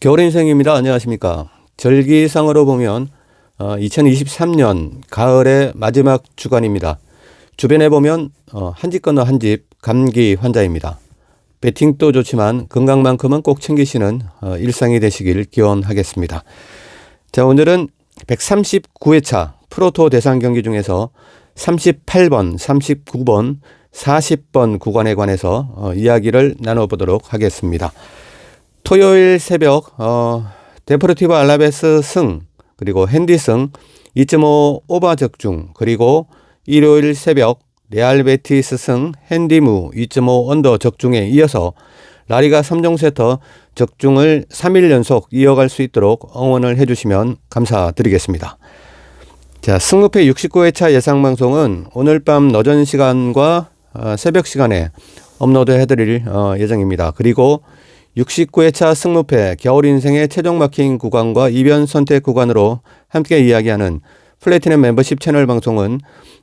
겨울 인생입니다. 안녕하십니까. 절기상으로 보면 어, 2023년 가을의 마지막 주간입니다. 주변에 보면 어, 한집 건너 한 집 감기 환자입니다. 배팅도 좋지만 건강만큼은 꼭 챙기시는 어, 일상이 되시길 기원하겠습니다. 자, 오늘은 139회차 프로토 대상 경기 중에서 38번, 39번, 40번 구간에 관해서 어, 이야기를 나눠보도록 하겠습니다. 토요일 새벽 어, 데포르티브 알라베스 승 그리고 핸디 승 2.5 오바 적중 그리고 일요일 새벽 레알 베티스 승 핸디무 2.5 언더 적중에 이어서 라리가 3종 세터 적중을 3일 연속 이어갈 수 있도록 응원을 해주시면 감사드리겠습니다. 자, 승무패 69회차 예상 방송은 오늘 밤 너전 시간과 어, 새벽 시간에 업로드 해드릴 어, 예정입니다. 그리고 69회차 승무패 겨울 인생의 최종 마킹 구간과 이변 선택 구간으로 함께 이야기하는 플래티넘 멤버십 채널 방송은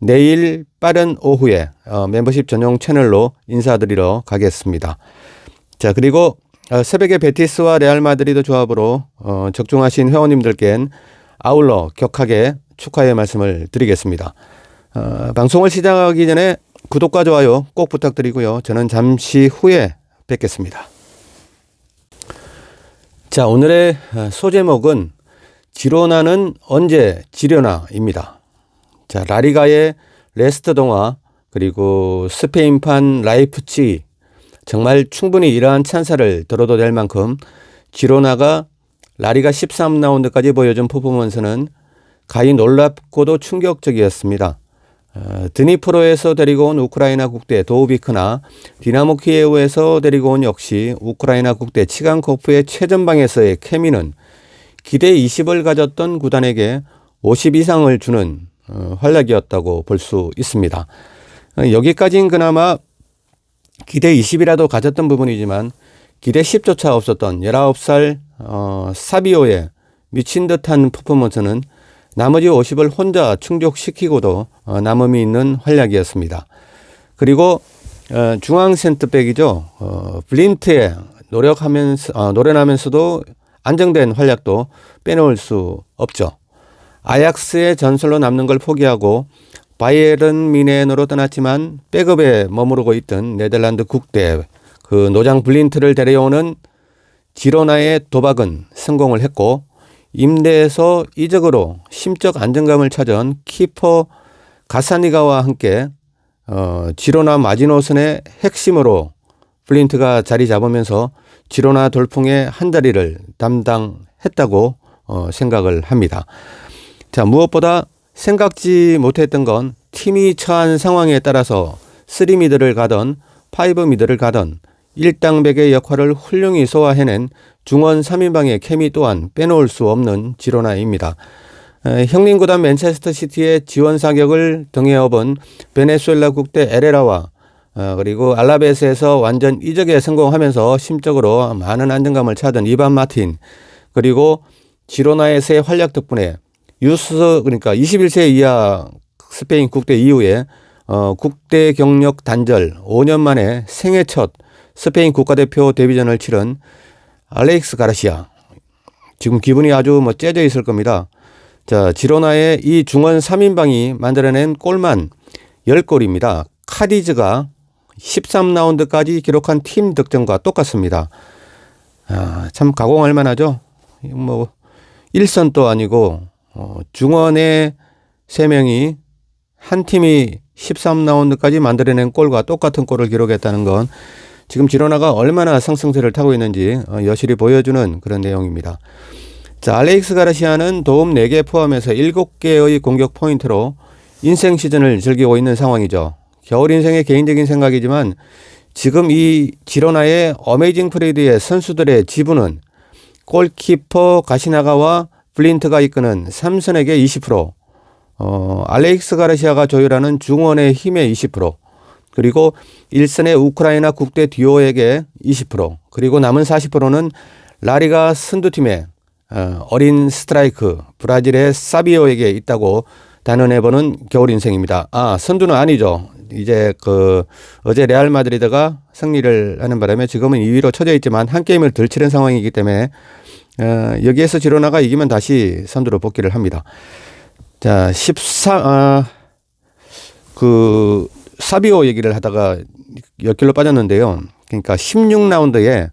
내일 빠른 오후에 어, 멤버십 전용 채널로 인사드리러 가겠습니다. 자, 그리고 어, 새벽에 베티스와 레알 마드리드 조합으로 어, 적중하신 회원님들께는 아울러 격하게 축하의 말씀을 드리겠습니다. 어, 방송을 시작하기 전에 구독과 좋아요 꼭 부탁드리고요. 저는 잠시 후에 뵙겠습니다. 자, 오늘의 소제목은 지로나는 언제 지려나입니다. 자, 라리가의 레스트 동화 그리고 스페인판 라이프치 정말 충분히 이러한 찬사를 들어도 될 만큼 지로나가 라리가 13라운드까지 보여준 퍼포먼스는 가히 놀랍고도 충격적이었습니다. 어, 드니프로에서 데리고 온 우크라이나 국대 도우비크나 디나모 키예우에서 데리고 온 역시 우크라이나 국대 치간코프의 최전방에서의 케미는 기대 20을 가졌던 구단에게 50 이상을 주는 어, 활약이었다고 볼 수 있습니다. 어, 여기까지는 그나마 기대 20이라도 가졌던 부분이지만 기대 10조차 없었던 19살 어, 사비오의 미친 듯한 퍼포먼스는 나머지 50을 혼자 충족시키고도 어, 남음이 있는 활약이었습니다. 그리고 어, 중앙 센터백이죠. 어, 블린트에 노력하면서 어, 노련하면서도 안정된 활약도 빼놓을 수 없죠. 아약스의 전설로 남는 걸 포기하고 바이에른 미넨으로 떠났지만 백업에 머무르고 있던 네덜란드 국대 그 노장 블린트를 데려오는 지로나의 도박은 성공을 했고 임대에서 이적으로 심적 안정감을 찾은 키퍼 가사니가와 함께 어, 지로나 마지노선의 핵심으로 플린트가 자리 잡으면서 지로나 돌풍의 한 자리를 담당했다고 어, 생각을 합니다. 자, 무엇보다 생각지 못했던 건 팀이 처한 상황에 따라서 3미드를 가던 5미드를 가던 일당백의 역할을 훌륭히 소화해낸 중원 3인방의 케미 또한 빼놓을 수 없는 지로나입니다. 형님 구단 맨체스터 시티의 지원 사격을 등에 업은 베네수엘라 국대 에레라와 어, 그리고 알라베스에서 완전 이적에 성공하면서 심적으로 많은 안정감을 찾은 이반 마틴 그리고 지로나에서의 활약 덕분에 유스 그러니까 21세 이하 스페인 국대 이후에 어, 국대 경력 단절 5년 만에 생애 첫 스페인 국가대표 데뷔전을 치른 알렉스 가르시아. 지금 기분이 아주 뭐 째져 있을 겁니다. 자, 지로나의 이 중원 3인방이 만들어낸 골만 10골입니다. 카디즈가 13라운드까지 기록한 팀 득점과 똑같습니다. 아, 참 가공할 만하죠. 뭐, 1선도 아니고, 어, 중원의 3명이 한 팀이 13라운드까지 만들어낸 골과 똑같은 골을 기록했다는 건 지금 지로나가 얼마나 상승세를 타고 있는지 어, 여실히 보여주는 그런 내용입니다. 자, 알렉스 가르시아는 도움 4개 포함해서 7개의 공격 포인트로 인생 시즌을 즐기고 있는 상황이죠. 겨울 인생의 개인적인 생각이지만 지금 이 지로나의 어메이징 프레이드의 선수들의 지분은 골키퍼 가시나가와 블린트가 이끄는 삼선에게 20%, 어, 알렉스 가르시아가 조율하는 중원의 힘의 20%, 그리고 일선의 우크라이나 국대 듀오에게 20%, 그리고 남은 40%는 라리가 선두팀의 어, 어린 스트라이크 브라질의 사비오에게 있다고 단언해보는 겨울 인생입니다. 아 선두는 아니죠. 이제 그 어제 레알 마드리드가 승리를 하는 바람에 지금은 2위로 쳐져 있지만 한 게임을 덜 치른 상황이기 때문에 어, 여기에서 지로나가 이기면 다시 선두로 복귀를 합니다. 자, 14, 아, 그, 사비오 얘기를 하다가 몇 길로 빠졌는데요. 그러니까 16라운드에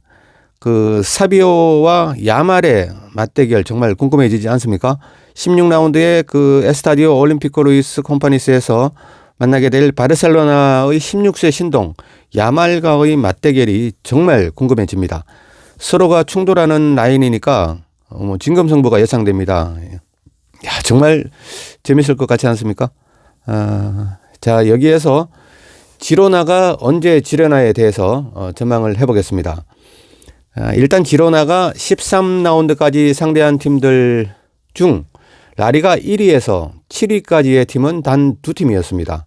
그 사비오와 야말의 맞대결 정말 궁금해지지 않습니까? 16라운드에 그 에스타디오 올림피코 루이스 콤파니스에서 만나게 될 바르셀로나의 16세 신동 야말과의 맞대결이 정말 궁금해집니다. 서로가 충돌하는 라인이니까 어, 뭐 진검승부가 예상됩니다. 야 정말 재밌을 것 같지 않습니까? 아, 자 여기에서 지로나가 언제 지려나에 대해서 어, 전망을 해보겠습니다. 아, 일단 지로나가 13라운드까지 상대한 팀들 중 라리가 1위에서 7위까지의 팀은 단 두 팀이었습니다.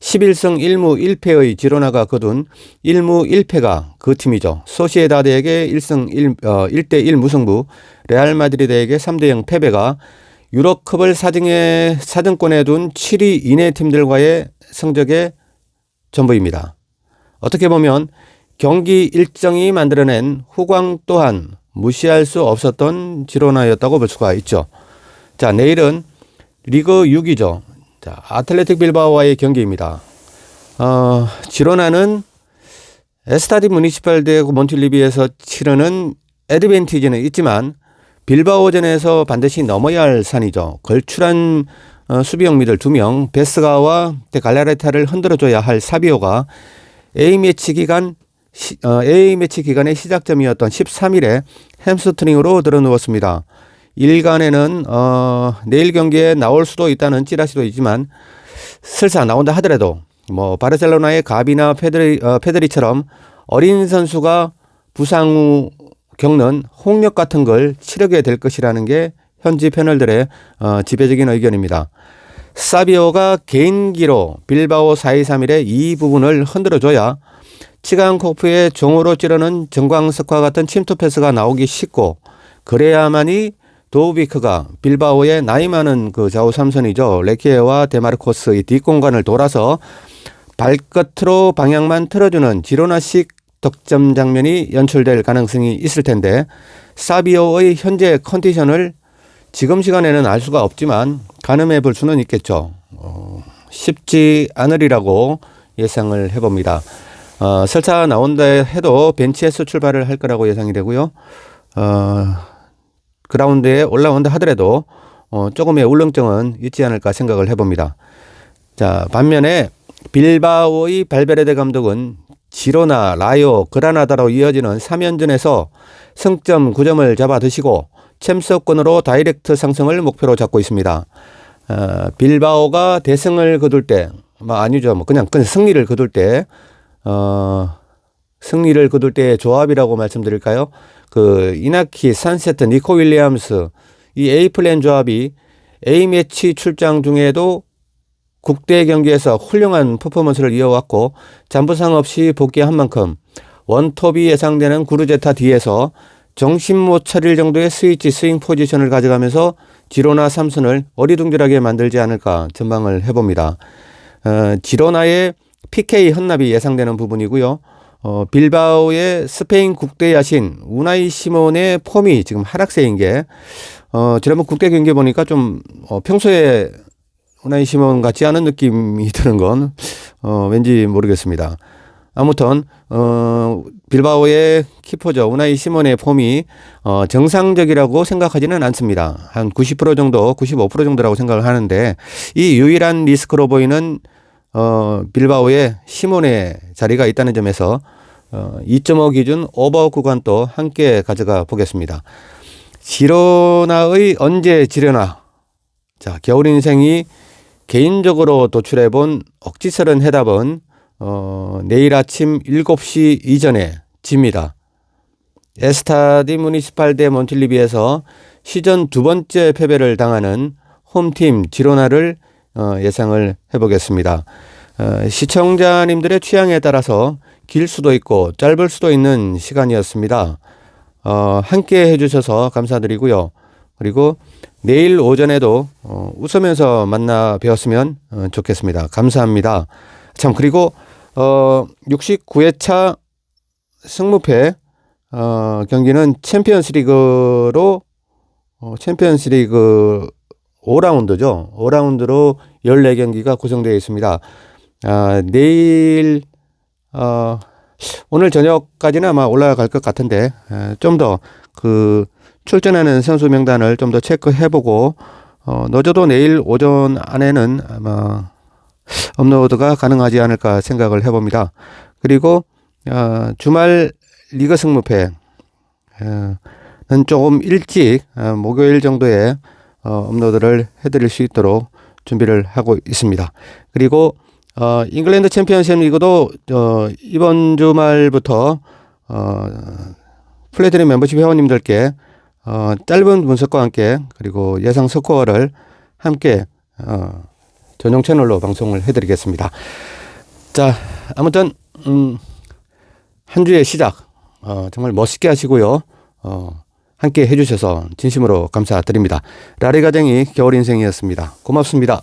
11승 1무 1패의 지로나가 거둔 1무 1패가 그 팀이죠. 소시에다드에게 1승 1, 어, 1대 1 무승부, 레알 마드리드에게 3대 0 패배가 유럽컵을 사등에, 사등권에 둔 7위 이내 팀들과의 성적의 전부입니다. 어떻게 보면 경기 일정이 만들어낸 후광 또한 무시할 수 없었던 지로나였다고 볼 수가 있죠. 자, 내일은 리그 6위죠. 자, 아틀레틱 빌바오와의 경기입니다. 어, 지로나는 에스타디 무니시팔 대 몬틸리비에서 치르는 에드벤티지는 있지만 빌바오전에서 반드시 넘어야 할 산이죠. 걸출한 어, 수비 영미들 두 명, 베스가와 데 갈라레타를 흔들어줘야 할 사비오가 A매치 기간 시, 어, A매치 기간의 시작점이었던 13일에 햄스트링으로 들어누웠습니다. 일간에는 어, 내일 경기에 나올 수도 있다는 찌라시도 있지만 설사 나온다 하더라도 뭐 바르셀로나의 가비나 페드리, 어, 페드리처럼 어린 선수가 부상 후 겪는 홍역 같은 걸 치르게 될 것이라는 게 현지 패널들의 어, 지배적인 의견입니다. 사비오가 개인기로 빌바오 4-2-3-1의 이 부분을 흔들어줘야 치간코프의 종으로 찌르는 정광석과 같은 침투 패스가 나오기 쉽고 그래야만이 도우비크가 빌바오의 나이 많은 그 좌우 삼선이죠. 레키에와 데마르코스 이 뒷공간을 돌아서 발끝으로 방향만 틀어주는 지로나식 득점 장면이 연출될 가능성이 있을 텐데 사비오의 현재 컨디션을 지금 시간에는 알 수가 없지만 가늠해 볼 수는 있겠죠. 어, 쉽지 않으리라고 예상을 해봅니다. 어, 설차 나온다 해도 벤치에서 출발을 할 거라고 예상이 되고요. 어, 그라운드에 올라온다 하더라도 어, 조금의 울렁증은 있지 않을까 생각을 해봅니다. 자 반면에 빌바오의 발베레데 감독은 지로나, 라요, 그라나다로 이어지는 3연전에서 승점 9점을 잡아 드시고 챔스권으로 다이렉트 상승을 목표로 잡고 있습니다. 어, 빌바오가 대승을 거둘 때, 뭐 아니죠, 뭐 그냥 그냥 승리를 거둘 때, 어, 승리를 거둘 때의 조합이라고 말씀드릴까요? 그 이나키, 산세트, 니코 윌리엄스 이 A 플랜 조합이 A 매치 출장 중에도 국대 경기에서 훌륭한 퍼포먼스를 이어왔고 잠부상 없이 복귀한 만큼 원톱이 예상되는 구르제타 뒤에서 정신 못 차릴 정도의 스위치 스윙 포지션을 가져가면서 지로나 삼순을 어리둥절하게 만들지 않을까 전망을 해봅니다. 어, 지로나의 PK 헌납이 예상되는 부분이고요. 어, 빌바오의 스페인 국대 야신 우나이 시몬의 폼이 지금 하락세인 게 어, 지난번 국대 경기 보니까 좀 어, 평소에 우나이 시몬 같지 않은 느낌이 드는 건 어, 왠지 모르겠습니다. 아무튼 어, 빌바오의 키퍼죠 우나이 시몬의 폼이 어, 정상적이라고 생각하지는 않습니다. 한 90% 정도, 95% 정도라고 생각을 하는데 이 유일한 리스크로 보이는 어, 빌바오의 시몬의 자리가 있다는 점에서 어, 2.5 기준 오버 구간 도 함께 가져가 보겠습니다. 지로나의 언제 지려나 자 겨울 인생이 개인적으로 도출해 본 억지스런 해답은 어, 내일 아침 7시 이전에 집니다. 에스타디 무니시팔 대 몬틸리비에서 시전 두 번째 패배를 당하는 홈팀 지로나를 어, 예상을 해보겠습니다. 어, 시청자님들의 취향에 따라서 길 수도 있고 짧을 수도 있는 시간이었습니다. 어, 함께 해주셔서 감사드리고요. 그리고 내일 오전에도 어, 웃으면서 만나 뵈었으면 어, 좋겠습니다. 감사합니다. 참 그리고 어, 69회차 승무패 어, 경기는 챔피언스 리그로 어, 챔피언스 리그 5라운드죠. 5라운드로 14경기가 구성되어 있습니다. 아, 내일 어, 오늘 저녁까지는 아마 올라갈 것 같은데 좀 더 그 출전하는 선수 명단을 좀 더 체크해보고 어, 늦어도 내일 오전 안에는 아마 업로드가 가능하지 않을까 생각을 해봅니다. 그리고 어, 주말 리그 승무패는 조금 일찍 어, 목요일 정도에 어, 업로드를 해드릴 수 있도록 준비를 하고 있습니다. 그리고 어, 잉글랜드 챔피언십 리그도 어, 이번 주말부터 어, 플레이드림 멤버십 회원님들께 어, 짧은 분석과 함께 그리고 예상 스코어를 함께 어, 전용 채널로 방송을 해드리겠습니다. 자, 아무튼 음, 한 주의 시작 어, 정말 멋있게 하시고요. 어, 함께 해주셔서 진심으로 감사드립니다. 라리가쟁이 겨울 인생이었습니다. 고맙습니다.